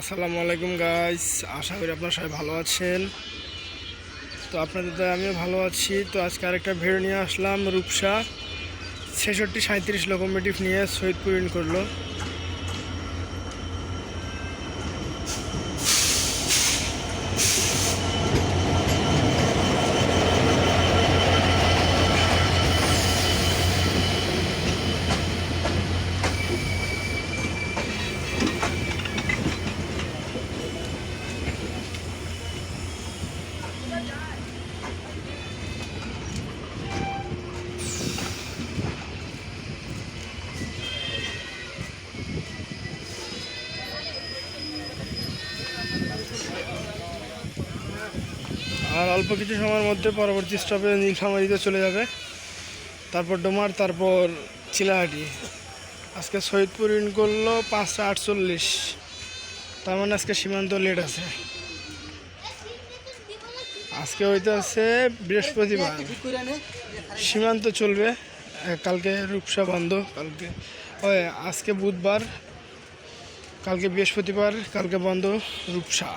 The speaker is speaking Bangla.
আসসালামু আলাইকুম গাইস আশা করি আপনারা সবাই ভালো আছেন। তো আপনাদের দ্বারা আমিও ভালো আছি। তো আজকে আরেকটা ভিডিও নিয়ে আসলাম রূপসা। ছেষট্টি সাঁত্রিশ লোকোমেটিভ নিয়ে সৈয়দপুর ইন করল। আর অল্প কিছু সময়ের মধ্যে পরবর্তী স্টপে নীলফামারিতে চলে যাবে। তারপর ডোমার, তারপর চিলাহাটি। আজকে সৈয়দপুর ইন করল পাঁচটা আটচল্লিশ। তার মানে আজকে সীমান্ত লেট আছে। আজকে হইতে আছে বৃহস্পতিবার। সীমান্ত চলবে। কালকে রূপসা বন্ধ। কালকে। ওই আজকে বুধবার কালকে বৃহস্পতিবার কালকে বন্ধ রূপসা।